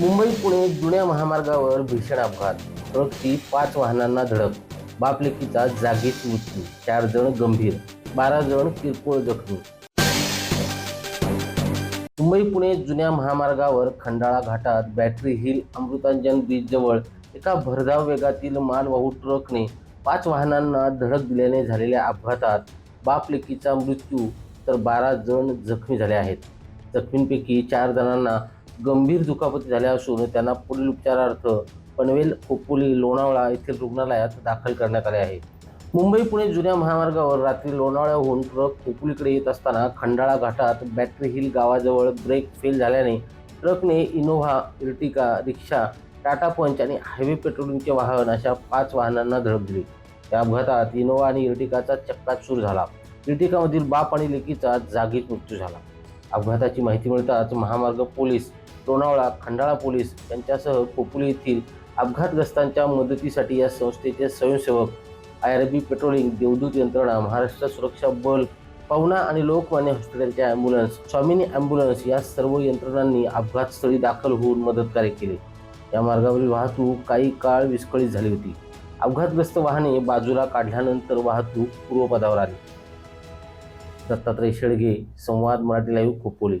मुंबई पुणे जुन्या महामार्गावर भीषण अपघात. ट्रकची पाच वाहनांना धडक. बापलेकीचा जागीच मृत्यू. चार जण गंभीर. बारा जण किरकोळ जखमी. मुंबई पुणे जुन्या महामार्गावर खंडाळा घाटात बॅटरी हिल अमृतांजन ब्रिज जवळ एका भरधाव वेगातील मालवाहू ट्रकने पाच वाहनांना धडक दिल्याने झालेल्या अपघातात बापलेकीचा मृत्यू तर बारा जण जखमी झाले आहेत. जखमींपैकी चार जणांना गंभीर दुखापती झाल्या असून त्यांना पुढील उपचारार्थ पनवेल खोपोली लोणावळा येथील रुग्णालयात दाखल करण्यात आले आहे. मुंबई पुणे जुन्या महामार्गावर रात्री लोणावळ्याहून ट्रक खोपोलीकडे येत असताना खंडाळा घाटात बॅटरी हिल गावाजवळ ब्रेक फेल झाल्याने ट्रकने इनोव्हा इर्टिका रिक्षा टाटा पंच आणि हायवे पेट्रोलिंगचे वाहन अशा पाच वाहनांना धडक दिली. या अपघातात इनोव्हा आणि इर्टिकाचा चक्काचूर झाला. इर्टिकामधील बाप आणि लेकीचा जागीच मृत्यू झाला. अपघाताची माहिती मिळताच महामार्ग पोलीस लोणावळा खंडाळा पोलीस यांच्यासह कोपुली येथील अपघातग्रस्तांच्या मदतीसाठी या संस्थेचे स्वयंसेवक आय आर बी पेट्रोलिंग देवदूत यंत्रणा महाराष्ट्र सुरक्षा बल पवना आणि लोकमान्य हॉस्पिटलच्या ॲम्ब्युलन्स स्वामिनी ॲम्ब्युलन्स या सर्व यंत्रणांनी अपघातस्थळी दाखल होऊन मदत कार्य केले. या मार्गावरील वाहतूक काही काळ विस्कळीत झाली होती. अपघातग्रस्त वाहने बाजूला काढल्यानंतर वाहतूक पूर्वपदावर आली. दत्तात्रय शेळगे संवाद मराठी लाईव्ह खोपोली